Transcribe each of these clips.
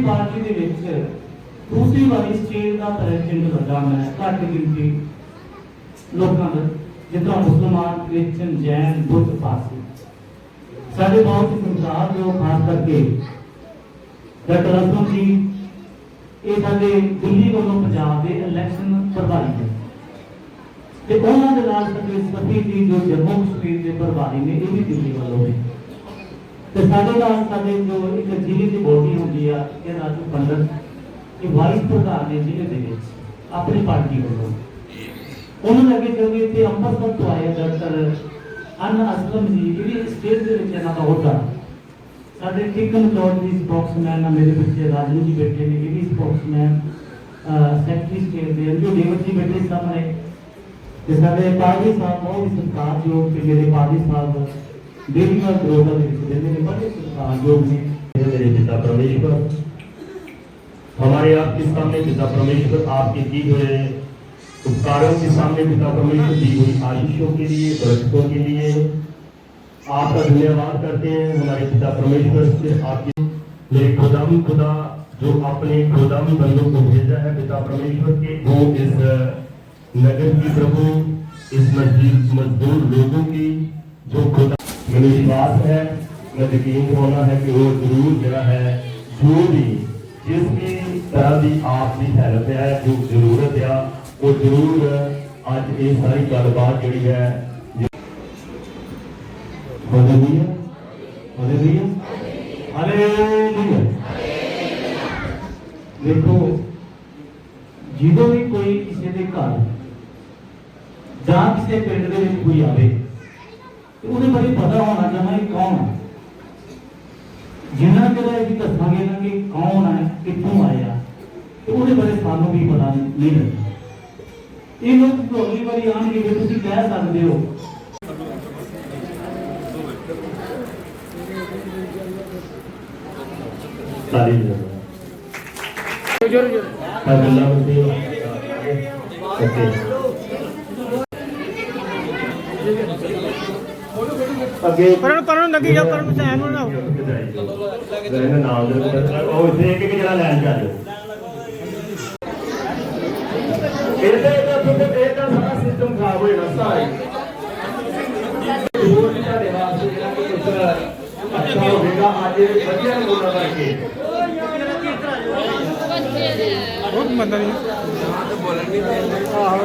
ਆਪਣੀ ਪਾਰਟੀ ਦੇ ਵਿੱਚ ਦੂਸਰੀ ਵਾਰੀ ਸਟੇਟ ਦਾ ਪ੍ਰੈਜ਼ੀਡੈਂਟ ਲੱਗਾ ਮੈਂ ਘੱਟ ਗਿਣਤੀ ਲੋਕਾਂ ਦਾ, ਜਿੱਦਾਂ ਮੁਸਲਮਾਨ ਕ੍ਰਿਸਚਨ ਜੈਨ, ਬੁੱਧ, ਪਾਰਸੀ। ਸਾਡੇ ਬਹੁਤ ਹੀ ਸੰਸਾਰ ਜੋ ਖਾਸ ਕਰਕੇ ਡਾਕਟਰ ਅਸਲਮ ਜੀ, ਇਹ ਸਾਡੇ ਦਿੱਲੀ ਵੱਲੋਂ ਪੰਜਾਬ ਦੇ ਇਲੈਕਸ਼ਨ ਪ੍ਰਭਾਰੀ ਨੇ। ਤੇ ਉਹਨਾਂ ਦੇ ਨਾਲ ਸਾਡੇ ਜੀ ਜੋ ਜੰਮੂ ਕਸ਼ਮੀਰ ਦੇ ਪ੍ਰਭਾਰੀ ਨੇ, ਇਹ ਵੀ ਦਿੱਲੀ ਵੱਲੋਂ ਨੇ। ਤੇ ਸਾਡੇ ਨਾਲ ਸਾਡੇ ਜੋ ਇੱਕ ਜ਼ਿਲ੍ਹੇ ਦੀ ਬੋਡੀ ਹੁੰਦੀ ਆ એ વાલપુરના આદેશીને દે છે આપણી પાર્ટીઓનો ਉਹਨੂੰ ਲੱਗੇ ਕਿ ਤੇ ਅੰਮ੍ਰਿਤਸਰ ਤੋਂ ਆਏ ਡਾਕਟਰ ਅਨ ਅਸਲਮ ਜੀ ਜਿਹੜੀ ਸਟੇਜ ਦੇ ਵਿੱਚ ਇਹਨਾਂ ਦਾ ਹੋਟਾ ਸਾਡੇ ਟਿਕਨ ਤੌਰ ਦੀ ਸਪੋਕਸਮੈਨ ਆ ਮੇਰੇ ਬੱਚੇ ਰਾਜੂ ਜੀ ਬੈਠੇ ਨੇ ਇਹ ਵੀ ਸਪੋਕਸਮੈਨ ਸੈਕਟਰੀ ਸਟੇਟ ਦੇ ਜੋ ਡੇਵਿਡ ਜੀ ਬੈਠੇ ਸਾਹਮਣੇ ਤੇ ਸਾਡੇ ਪਾਜੀ ਸਾਹਿਬ ਉਹ ਵੀ ਸਰਕਾਰ ਜੋ ਕਿ ਮੇਰੇ ਪਾਜੀ ਸਾਹਿਬ ਦੇਵੀਵਾਲ ਗਰੋਵਰ ਦੇ ਵਿੱਚ ਰਹਿੰਦੇ ਨੇ ਬੜੇ ਸਰਕਾਰ ਜੋ ਨੇ ਮੇਰੇ ਪਿਤਾ ਪਰਮੇਸ਼ਵਰ हमारे आपके सामने पिता परमेश्वर, आपके किए हुए उपकारों के सामने पिता परमेश्वर दी हुई आशीषों के लिए बरकतों के लिए। आपका धन्यवाद करते हैं, हमारे पिता परमेश्वर से आपके मेरे खुदाम खुदा, जो अपने खुदाम बंदों को भेजा है पिता परमेश्वर के, वो इस नगर की प्रभु, इस मस्जिद मजदूर लोगों की, जो खुदा, मैंने विश्वास है, मैं यकीन होना है कि वो ज़रूर जरा है, जो भी जिस भी तरह की आपकी हेल्प है जो जरूरत है वो जरूर अज ये सारी गलबात जी है ਹਾਲੇਲੂਇਆ ਹਾਲੇਲੂਇਆ ਹਾਲੇਲੂਇਆ ਦੇਖੋ ਜਦੋਂ ਵੀ ਕੋਈ ਕਿਸੇ ਦੇ ਘਰ ਜਾਂ ਕਿਸੇ ਪਿੰਡ ਦੇ ਵਿੱਚ ਕੋਈ ਆਵੇ ਤੇ ਉਹਦੇ ਬਾਰੇ ਪਤਾ ਹੋਣਾ ਚਾਹੀਦਾ ਇਹ ਕੌਣ ਹੈ ਜਿੰਨਾ ਚਿਰ ਇਹ ਦੱਸਾਂਗੇ ਨਾ ਕਿ ਕੌਣ ਹੈ ਕਿੱਥੋਂ ਆਇਆ ਤੇ ਉਹਦੇ ਬਾਰੇ ਸਾਨੂੰ ਵੀ ਪਤਾ ਨਹੀਂ ਲੱਗਦਾ ਇਹ ਲੋਕ ਜੋ ਅਗਲੀ ਵਾਰੀ ਆਣਗੇ ਵੀ ਤੁਸੀਂ ਕਹਿ ਸਕਦੇ ਹੋ सारी जोर जोर अगला मुझे ओके ਅੱਗੇ ਪਰਨ ਪਰਨ ਲੱਗੀ ਜਾ ਪਰਨ ਸੈਨ ਨੂੰ ਨਾ ਰਹਿਣਾ ਨਾਮ ਦੇ ਉਹ ਇੱਥੇ ਇੱਕ ਇੱਕ ਜਣਾ ਲੈਣ ਚੱਲ ਇਹਦੇ ਦਾ ਤੁਹਾਨੂੰ ਇਹ ਤਾਂ ਸਾਰਾ ਸਿਸਟਮ ਖਰਾਬ ਹੋ ਜਾਣਾ ਸਾਰਾ ਹੋਰ ਵੀ ਤੁਹਾਡੇ ਵਾਸਤੇ ਜਿਹੜਾ ਕਿ ਕੁਝ ਅੱਛਾ ਹੋਵੇਗਾ ਅੱਜ ਵਧੀਆ ਨਮੂਨਾ ਕਰਕੇ। ਬਹੁਤ ਮੰਦਾ ਨਹੀਂ। ਆਹੋ।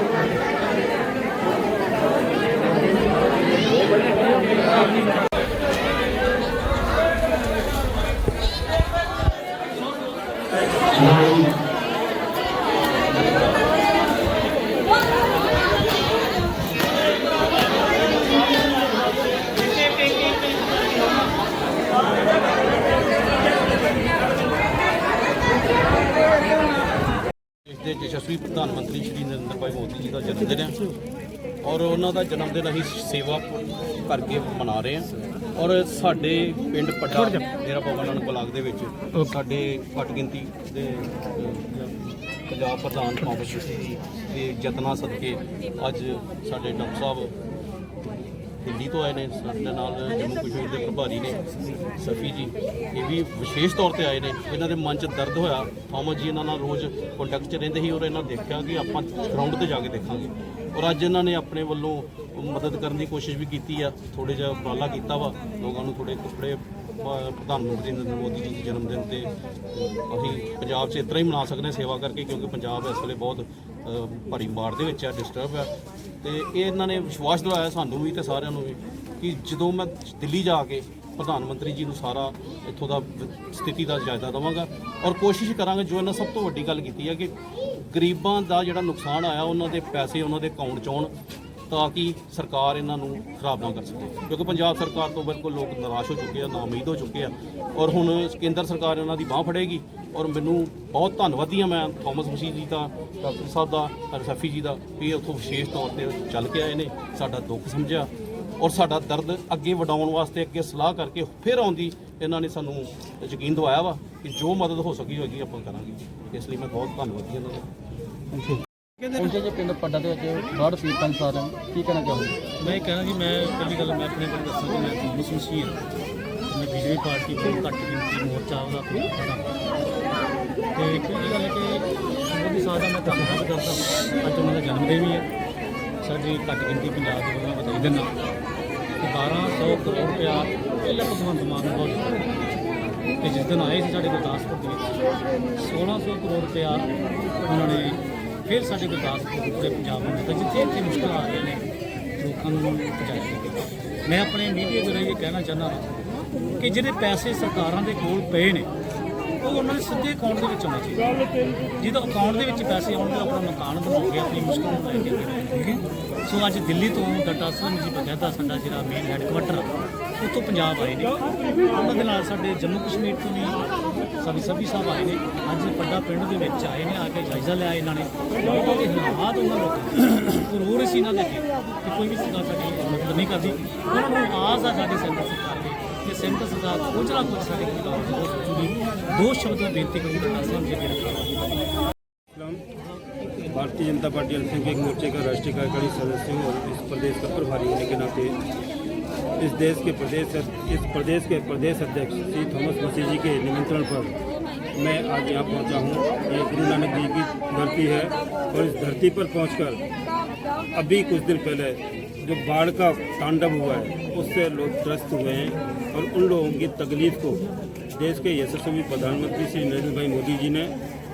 ਦੇ ਯਸ਼ਸਵੀ ਪ੍ਰਧਾਨ ਮੰਤਰੀ ਸ਼੍ਰੀ ਨਰਿੰਦਰ ਭਾਈ ਮੋਦੀ ਜੀ ਦਾ ਜਨਮ ਦਿਨ ਹੈ ਔਰ ਉਹਨਾਂ ਦਾ ਜਨਮ ਦਿਨ ਅਸੀਂ ਸੇਵਾ ਕਰਕੇ ਮਨਾ ਰਹੇ ਹਾਂ। ਔਰ ਸਾਡੇ ਪਿੰਡ ਡੇਰਾ ਬਾਬਾ ਨਾਨਕ ਬਲਾਕ ਦੇ ਵਿੱਚ ਸਾਡੇ ਘੱਟ ਗਿਣਤੀ ਦੇ ਪੰਜਾਬ ਪ੍ਰਧਾਨ ਕਾਂਗਰਸ ਜੀ। ਦੇ ਯਤਨਾਂ ਸਦਕੇ ਅੱਜ ਸਾਡੇ ਡਾਕਟਰ ਸਾਹਿਬ ਦਿੱਲੀ ਤੋਂ ਆਏ ਨੇ ਸਾਡੇ ਨਾਲ ਜੰਮੂ ਕਸ਼ਮੀਰ ਦੇ ਪ੍ਰਭਾਰੀ ਨੇ ਸਫੀ ਜੀ। ਇਹ ਵੀ ਵਿਸ਼ੇਸ਼ ਤੌਰ ਤੇ ਆਏ ਨੇ। ਇਹਨਾਂ ਦੇ ਮਨ 'ਚ ਦਰਦ ਹੋਇਆ। ਥਾਮਸ ਜੀ ਇਹਨਾਂ ਨਾਲ ਰੋਜ਼ ਕੰਟੈਕਟ 'ਚ ਰਹਿੰਦੇ ਸੀ ਔਰ ਇਹਨਾਂ ਦੇਖਿਆ ਕਿ ਆਪਾਂ ਗਰਾਊਂਡ ਤੇ ਜਾ ਕੇ ਦੇਖਾਂਗੇ। ਔਰ ਅੱਜ ਇਹਨਾਂ ਨੇ ਆਪਣੇ ਵੱਲੋਂ ਮਦਦ ਕਰਨ ਦੀ ਕੋਸ਼ਿਸ਼ ਵੀ ਕੀਤੀ ਆ ਥੋੜੇ ਜਿਹਾ ਉਪਰਾਲਾ ਕੀਤਾ ਵਾ। ਲੋਕਾਂ ਨੂੰ ਥੋੜੇ ਕੱਪੜੇ ਪ੍ਰਧਾਨ ਮੰਤਰੀ ਨਰਿੰਦਰ ਮੋਦੀ ਜੀ ਦੇ ਜਨਮ ਦਿਨ ਤੇ ਅਸੀਂ ਪੰਜਾਬ 'ਚ ਇਸ ਹੀ ਮਨਾ ਸਕਦੇ ਹਾਂ ਸੇਵਾ ਕਰਕੇ, ਕਿਉਂਕਿ ਪੰਜਾਬ ਇਸ ਵੇਲੇ ਬਹੁਤ ਭਾਰੀ ਮਾਰ ਦੇ ਵਿੱਚ ਆ ਡਿਸਟਰਬ ਆ। ਤੇ ਇਹ ਇਹਨਾਂ ਨੇ ਵਿਸ਼ਵਾਸ ਦਿਵਾਇਆ ਸਾਨੂੰ ਵੀ ਤੇ ਸਾਰਿਆਂ ਨੂੰ ਵੀ ਕਿ ਜਦੋਂ ਮੈਂ ਦਿੱਲੀ ਜਾ ਕੇ ਪ੍ਰਧਾਨ ਮੰਤਰੀ ਜੀ ਨੂੰ ਸਾਰਾ ਇੱਥੋਂ ਦਾ ਸਥਿਤੀ ਦਾ ਜਾਇਜ਼ਾ ਦਵਾਂਗਾ ਔਰ ਕੋਸ਼ਿਸ਼ ਕਰਾਂਗੇ, ਜੋ ਇਹਨਾਂ ਸਭ ਤੋਂ ਵੱਡੀ ਗੱਲ ਕੀਤੀ ਹੈ ਕਿ ਗਰੀਬਾਂ ਦਾ ਜਿਹੜਾ ਨੁਕਸਾਨ ਆਇਆ, ਉਹਨਾਂ ਦੇ ਪੈਸੇ ਉਹਨਾਂ ਦੇ ਅਕਾਊਂਟ 'ਚ ਆਉਣ ਤਾਂ ਕਿ ਸਰਕਾਰ ਇਹਨਾਂ ਨੂੰ ਖਰਾਬ ਨਾ ਕਰ ਸਕੇ। ਕਿਉਂਕਿ ਪੰਜਾਬ ਸਰਕਾਰ ਤੋਂ ਬਿਲਕੁਲ ਲੋਕ ਨਿਰਾਸ਼ ਹੋ ਚੁੱਕੇ ਆ ਨਾ ਉਮੀਦ ਹੋ ਚੁੱਕੇ ਆ ਔਰ ਹੁਣ ਕੇਂਦਰ ਸਰਕਾਰ ਇਹਨਾਂ ਦੀ ਬਾਹ ਫੜੇਗੀ ਔਰ ਮੈਨੂੰ ਬਹੁਤ ਧੰਨਵਾਦੀ ਆ ਮੈਂ ਥਾਮਸ ਮਸੀਹ ਜੀ ਦਾ, ਡਾਕਟਰ ਸਾਹਿਬ ਦਾ ਰਸਫੀ ਜੀ ਦਾ, ਵੀ ਉੱਥੋਂ ਵਿਸ਼ੇਸ਼ ਤੌਰ ਤੇ ਚੱਲ ਕੇ ਆਏ ਨੇ, ਸਾਡਾ ਦੁੱਖ ਸਮਝਿਆ ਔਰ ਸਾਡਾ ਦਰਦ ਅੱਗੇ ਵਡਾਉਣ ਵਾਸਤੇ ਅੱਗੇ ਸਲਾਹ ਕਰਕੇ ਫਿਰ ਆਉਂਦੀ, ਇਹਨਾਂ ਨੇ ਸਾਨੂੰ ਯਕੀਨ ਦਵਾਇਆ ਵਾ। ਕਿ ਜੋ ਮਦਦ ਹੋ ਸਕੀ ਹੋਏਗੀ ਆਪਾਂ ਕਰਾਂਗੇ। ਇਸ ਲਈ ਮੈਂ ਬਹੁਤ ਧੰਨਵਾਦੀ ਇਹਨਾਂ ਦਾ। ਪਹੁੰਚੇ ਜੇ ਪਿੰਡ ਪੱਡਾ ਦੇ ਵਿੱਚ ਬਾੜ ਪੀਰਤਾਂ ਸਾਰਿਆਂ ਕੀ ਕਹਿਣਾ ਚਾਹੋਗੇ? ਮੈਂ ਇਹ ਕਹਿਣਾ ਕਿ ਮੈਂ ਪਹਿਲੀ ਗੱਲ ਮੈਂ ਆਪਣੇ ਬਾਰੇ ਦੱਸਾਂ ਕਿ ਮੈਂ ਥੋਮਸ ਮਸੀਹ ਹਾਂ। ਮੈਂ ਬੀਜੇਪੀ ਪਾਰਟੀ ਤੋਂ ਘੱਟ ਗਿਣਤੀ ਮੋਰਚਾ ਉਹਦਾ ਪ੍ਰਧਾਨ ਤੇ ਇੱਕ ਇਹ ਗੱਲ ਹੈ ਕਿ ਮੋਦੀ ਸਾਹਿਬ ਦਾ ਮੈਂ ਧੰਨਵਾਦ ਕਰਦਾ ਅੱਜ ਉਹਨਾਂ ਦਾ ਜਨਮ ਦਿਨ ਵੀ ਹੈ। ਸਾਡੀ ਘੱਟ ਗਿਣਤੀ ਪੰਜਾਬ ਦੇ ਵੱਲੋਂ ਵਧਾਈ ਦਿੰਦਾ। ਕਿ 1200 ਕਰੋੜ ਰੁਪਇਆ ਪਹਿਲਾਂ ਭਗਵੰਤ ਮਾਨ ਨੂੰ ਬਹੁਤ ਦਿੱਤਾ ਜਿਸ ਦਿਨ ਆਏ ਸੀ ਸਾਡੇ ਗੁਰਦਾਸਪੁਰ ਦੇ ਵਿੱਚ 1600 ਕਰੋੜ ਰੁਪਇਆ ਉਹਨਾਂ ਨੇ ਫਿਰ ਸਾਡੇ ਗੁਰਦਾਸਪੁਰ ਪੂਰੇ ਪੰਜਾਬ ਨੂੰ ਦਿੱਤਾ, ਜਿੱਥੇ ਇੱਥੇ ਮੁਸ਼ਕਲ ਆ ਰਹੀਆਂ ਨੇ, ਲੋਕਾਂ ਨੂੰ ਪਹੁੰਚਾਇਆ ਮੈਂ ਆਪਣੇ ਮੀਡੀਆ ਦੇ ਰਾਹੀਂ ਇਹ ਕਹਿਣਾ ਚਾਹੁੰਦਾ ਹਾਂ ਕਿ ਜਿਹੜੇ ਪੈਸੇ ਸਰਕਾਰਾਂ ਦੇ ਕੋਲ ਪਏ ਨੇ, ਉਹ ਉਹਨਾਂ ਦੇ ਸਿੱਧੇ ਅਕਾਊਂਟ ਦੇ ਵਿੱਚ ਆਉਣੇ ਚਾਹੀਦੇ। ਜਿਹਦਾ ਅਕਾਊਂਟ ਦੇ ਵਿੱਚ ਪੈਸੇ ਆਉਣਗੇ ਆਪਣਾ ਮਕਾਨ ਬਣਾਉਣਗੇ ਆਪਣੀ ਮੁਸ਼ਕਲ ਨੂੰ ਲੈ ਕੇ ਅੱਗੇ ਠੀਕ ਹੈ? ਸੋ ਅੱਜ ਦਿੱਲੀ ਤੋਂ ਡਾਟਾ ਸਿੰਘ ਜੀ ਬਕਾਇਦਾ ਸਾਡਾ ਜਿਹੜਾ ਮੇਨ ਹੈੱਡਕੁਆਟਰ ਉੱਥੋਂ ਪੰਜਾਬ ਆਏ ਨੇ ਉਹਨਾਂ ਦੇ ਨਾਲ ਸਾਡੇ ਜੰਮੂ ਕਸ਼ਮੀਰ ਤੋਂ ਵੀ ਸਭੀ ਸਭੀ ਸਾਹਿਬ ਆਏ ਨੇ ਅੱਜ ਪੱਡਾ ਪਿੰਡ ਦੇ ਵਿੱਚ ਆਏ ਨੇ ਆ ਕੇ ਜਾਇਜ਼ਾ ਲਿਆ ਇਹਨਾਂ ਨੇ ਉਹਨਾਂ ਦੇ ਹਾਲਾਤ ਉਹਨਾਂ ਲੋਕਾਂ ਦੇ ਉਹ ਰੋ ਰਹੇ ਸੀ ਇਹਨਾਂ ਦੇ ਅੱਗੇ ਕਿ ਕੋਈ ਵੀ ਸਰਕਾਰ ਸਾਡੀ ਮਦਦ ਨਹੀਂ ਕਰਦੀ ਉਹਨਾਂ ਨੂੰ ਆਸ ਆ ਸਾਡੀ ਸੈਂਟਰ ਸਰਕਾਰ ਤੇ ਕਿ ਸੈਂਟਰ ਸਰਕਾਰ ਕੁਝ ਨਾ ਕੁਝ ਸਾਡੇ ਖਿਲਾਫ ਜ਼ਰੂਰ ਸੋਚੂਗੀ ਦੋ ਸ਼ਬਦ ਮੈਂ ਬੇਨਤੀ ਕਰੂੰਗੀ ਡਾਕਟਰ ਸਾਹਿਬ ਜੀ ਮੇਰੇ भारतीय जनता पार्टी अल्पसंख्यक मोर्चे का राष्ट्रीय कार्यकारी सदस्य हूँ और इस प्रदेश का प्रभारी होने के नाते इस देश के प्रदेश, इस प्रदेश के प्रदेश अध्यक्ष श्री थॉमस मसीह जी के निमंत्रण पर मैं आज यहाँ पहुँचा हूँ। ये गुरु नानक जी की धरती है और इस धरती पर पहुँचकर अभी कुछ दिन पहले जो बाढ़ का तांडव हुआ है, उससे लोग त्रस्त हुए हैं और उन लोगों की तकलीफ़ को देश के यशस्वी प्रधानमंत्री श्री नरेंद्र भाई मोदी जी ने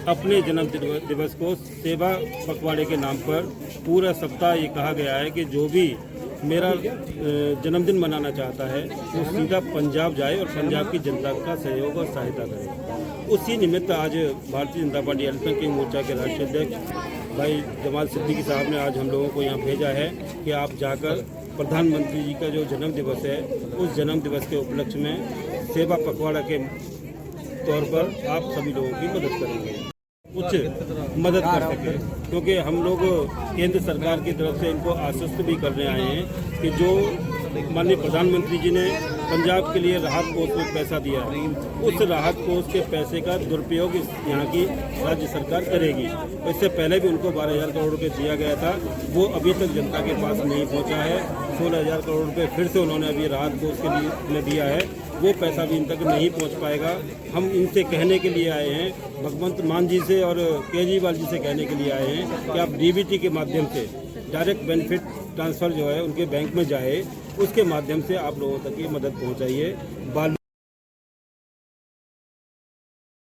अपने जन्म दिवस को सेवा पखवाड़े के नाम पर पूरा सप्ताह ये कहा गया है कि जो भी मेरा जन्मदिन मनाना चाहता है, वो सीधा पंजाब जाए और पंजाब की जनता का सहयोग और सहायता करे। उसी निमित्त आज भारतीय जनता पार्टी अल्पसंख्यक मोर्चा के राष्ट्रीय अध्यक्ष भाई जमाल सिद्दीकी साहब ने आज हम लोगों को यहाँ भेजा है कि आप जाकर प्रधानमंत्री जी का जो जन्म दिवस है, उस जन्म दिवस के उपलक्ष्य में सेवा पखवाड़ा के तौर पर आप सभी लोगों की मदद करेंगे। कुछ मदद कर सके। क्योंकि हम लोग केंद्र सरकार की तरफ़ से इनको आश्वस्त भी करने आए हैं कि जो माननीय प्रधानमंत्री जी ने पंजाब के लिए राहत कोष में पैसा दिया है, उस राहत कोष के पैसे का दुरुपयोग यहाँ की राज्य सरकार करेगी। इससे पहले भी उनको बारह हज़ार करोड़ रुपये दिया गया था, वो अभी तक जनता के पास नहीं पहुँचा है। सोलह हज़ार करोड़ रुपये फिर से उन्होंने अभी राहत कोष के लिए दिया है। वो पैसा भी इन तक नहीं पहुँच पाएगा। हम इनसे कहने के लिए आए हैं। भगवंत मान जी से और केजरीवाल जी से कहने के लिए आए हैं कि आप डीबीटी के माध्यम से डायरेक्ट बेनिफिट ट्रांसफ़र जो है उनके बैंक में जाए। उसके माध्यम से आप लोगों तक ये मदद पहुँचाइए। बाल